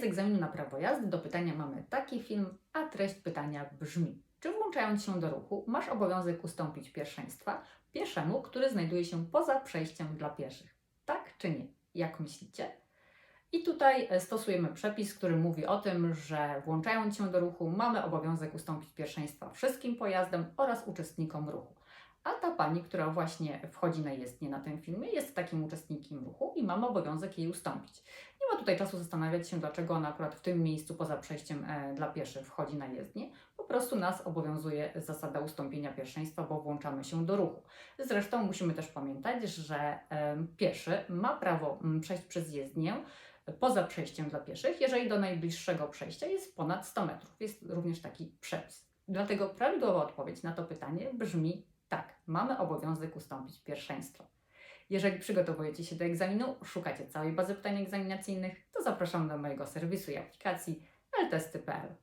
z egzaminu na prawo jazdy do pytania mamy taki film, a treść pytania brzmi: Czy włączając się do ruchu masz obowiązek ustąpić pierwszeństwa pieszemu, który znajduje się poza przejściem dla pieszych? Tak czy nie? Jak myślicie? I tutaj e, stosujemy przepis, który mówi o tym, że włączając się do ruchu mamy obowiązek ustąpić pierwszeństwa wszystkim pojazdom oraz uczestnikom ruchu. A ta pani, która właśnie wchodzi na jezdnię na tym filmie, jest takim uczestnikiem ruchu i mamy obowiązek jej ustąpić. Nie ma tutaj czasu zastanawiać się, dlaczego ona akurat w tym miejscu poza przejściem e, dla pieszych wchodzi na jezdnię. Po prostu nas obowiązuje zasada ustąpienia pierwszeństwa, bo włączamy się do ruchu. Zresztą musimy też pamiętać, że em, pieszy ma prawo przejść przez jezdnię poza przejściem dla pieszych, jeżeli do najbliższego przejścia jest ponad 100 metrów. Jest również taki przepis. Dlatego prawidłowa odpowiedź na to pytanie brzmi mamy obowiązek ustąpić pierwszeństwo. Jeżeli przygotowujecie się do egzaminu, szukacie całej bazy pytań egzaminacyjnych, to zapraszam do mojego serwisu i aplikacji ltesty.pl.